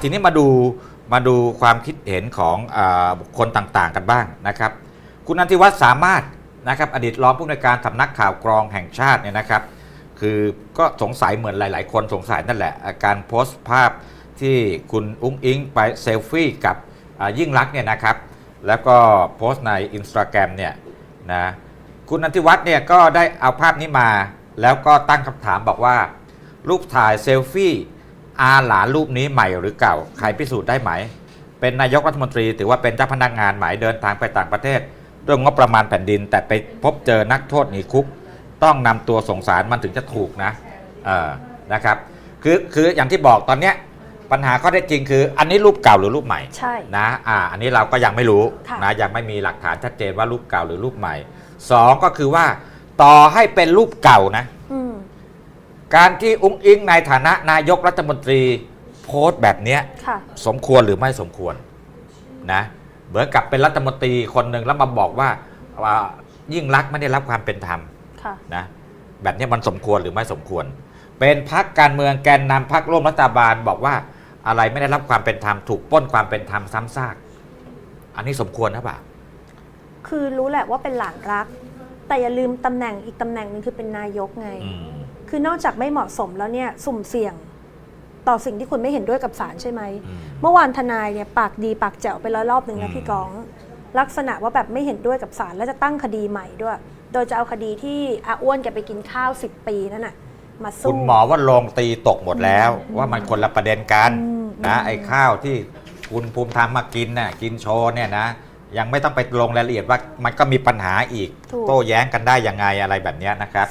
ทีนี้มาดูมาดูความคิดเห็นของอบุคคลต่างๆ กันบ้างนะครับ คุณนันทิวัฒน์สามารถนะครับอดีตรองผู้อำนวยการสำนักข่าวกรองแห่งชาติเนี่ยนะครับ คือก็สงสัยเหมือนหลาย ๆ คนสงสัยนั่นแหละ การโพสต์ภาพที่คุณอุ้งอิงไปเซลฟี่กับยิ่งรักเนี่ยนะครับ แล้วก็โพสต์ในอินสตาแกรมเนี่ยนะคุณนันทิวัฒน์เนี่ยก็ได้เอาภาพนี้มา แล้วก็ตั้งคำถามบอกว่า รูปถ่ายเซลฟี่ อาหลานรูปนี้ใหม่หรือเก่า ใครพิสูจน์ได้ไหม เป็นนายกรัฐมนตรีถือว่าเป็นเจ้าพนักงานหมายเดินทางไปต่างประเทศด้วยงบประมาณแผ่นดิน แต่ไปพบเจอนักโทษหนีคุก ต้องนำตัวส่งสารมันถึงจะถูกนะเออนะครับคือคืออย่างที่บอกตอนเนี้ยปัญหาข้อเท็จจริงคือ อันนี้รูปเก่าหรือรูปใหม่ใช่นะอ่าอันนี้เราก็ยังไม่รู้ค่ะนะยังไม่มีหลักฐานชัดเจนว่ารูปเก่าหรือรูปใหม่สองก็คือว่าต่อให้เป็นรูปเก่านะอืม การที่อุ้งอิงในฐานะนายกรัฐมนตรีโพสต์แบบเนี้ยค่ะ สมควรหรือไม่สมควรนะเหมือนกับเป็นรัฐมนตรีคนหนึ่งแล้วมาบอกว่าว่ายิ่งรักษณ์ไม่ได้รับความเป็นธรรมค่ะ นะแบบนี้มันสมควรหรือไม่สมควร เป็นพักการเมืองแกนนำพักร่วมรัฐบาลบอกว่าอะไรไม่ได้รับความเป็นธรรมถูกปล้นความเป็นธรรมซ้ำซากอันนี้สมควรหรือเปล่า คือรู้แหละว่าเป็นหลานรัก แต่อย่าลืมตำแหน่งอีกตำแหน่งหนึงคือเป็นนายกไง อืม คือนอกจากไม่เหมาะสมแล้วเนี่ยสุ่มเสี่ยงต่อสิ่งที่คุณไม่เห็นด้วยกับศาลใช่ไหมอืมเมื่อวานทนายเนี่ยปากดีปากแจ๋วไปร้อยรอบหนึ่งอืนะมพี่กอง ลักษณะว่าแบบไม่เห็นด้วยกับศาลแล้วจะตั้งคดีใหม่ด้วย โดยจะเอาคดีที่อาอ้วนแกไปกินข้าว 10 ปีนั่นน่ะมาคุสู้ณหมอว่าลงตีตกหมดแล้วอืมว่ามันคนละประเด็นกันอืมนะอืมไอ้ข้าวที่คุณภูมิธรรมมากินน่ะกินโชว์เนี่ยนะยังไม่ต้องไปลงรายละเอียดว่ามันก็มีปัญหาอีกถูกโต้แย้งกันได้ยังไงอะไรแบบเนี้ยนะครับ